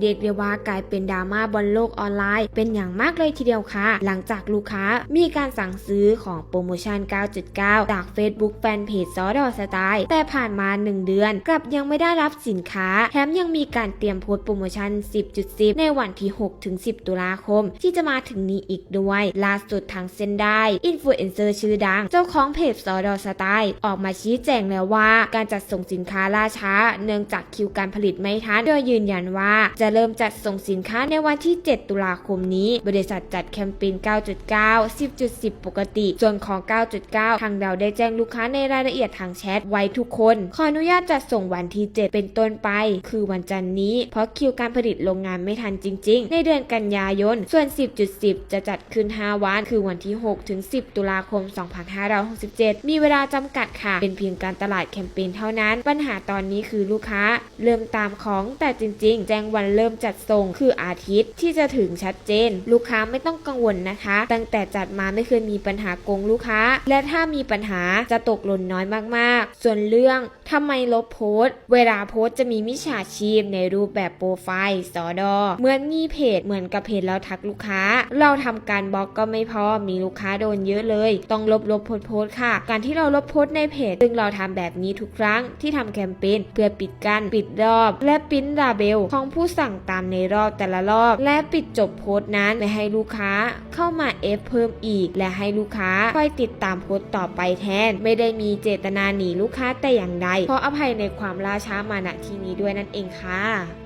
เรียกได้ว่ากลายเป็นดราม่าบนโลกออนไลน์ เป็นอย่างมากเลยทีเดียวค่ะ หลังจากลูกค้ามีการสั่งซื้อของโปรโมชั่น 9.9 จาก Facebook แฟนเพจซอดอสไตล์แต่ผ่านมา 1 เดือน กลับยังไม่ได้รับสินค้า แถมยังมีการเตรียมโพสต์โปรโมชั่น 10.10 ในวันที่ 6-10 ตุลาคม ที่จะมาถึงนี้อีกด้วย ล่าสุดทางเส้นได้อินฟลูเอนเซอร์ชื่อดัง เจ้าของเพจซอดอสไตล์ออกมาชี้แจงแล้วว่า การจัดส่งสินค้าล่าช้า เนื่องจากคิวการผลิตไม่ทันโดยยืนยันว่าจะะเริ่มจัดส่งสินค้าในวันที่ 7 ตุลาคมนี้ บริษัทจัดแคมเปญ 9.9 10.10 ปกติ ส่วนของ 9.9 ทางเราได้แจ้งลูกค้าในรายละเอียดทางแชทไว้ทุกคน ขออนุญาตจัดส่งวันที่ 7 เป็นต้นไป คือวันจันทร์นี้ เพราะคิวการผลิตโรงงานไม่ทันจริง ๆ ในเดือนกันยายน ส่วน 10.10 จะจัดขึ้น 5 วัน คือวันที่ 6 ถึง 10 ตุลาคม 2567 มีเวลาจำกัดค่ะ เป็นเพียงการตลาดแคมเปญเท่านั้น ปัญหาตอนนี้คือลูกค้า เริ่มตามของแต่จริง ๆ แจ้งวันเริ่มจัดส่งคืออาทิตย์ที่จะถึงชัดเจน ลูกค้าไม่ต้องกังวลนะคะ ตั้งแต่จัดมาไม่เคยมีปัญหาโกงลูกค้า และถ้ามีปัญหาจะตกหล่นน้อยมากๆ ส่วนเรื่อง ทำไมลบโพสต์ เวลาโพสต์จะมีมิจฉาชีพในรูปแบบโปรไฟล์สอดอเหมือนมีเพจเหมือนกับเพจเราทักลูกค้า เราทำการบล็อกก็ไม่พอมีลูกค้าโดนเยอะเลย ต้องลบลบโพสโพสค่ะ การที่เราลบโพสในเพจ ซึ่งเราทำแบบนี้ทุกครั้งที่ทำแคมเปญเพื่อปิดกั้นปิดรอบ และปิ้นราเบลของผู้สั่งตามในรอบแต่ละรอบ และปิดจบโพสนั้นไม่ให้ลูกค้าเข้ามาเอฟเพิ่มอีก และให้ลูกค้าคอยติดตามโพสต์ต่อไปแทน ไม่ได้มีเจตนาหนีลูกค้าแต่อย่างใดขออภัยในความล่าช้ามาณที่นี้ด้วยนั่นเองค่ะ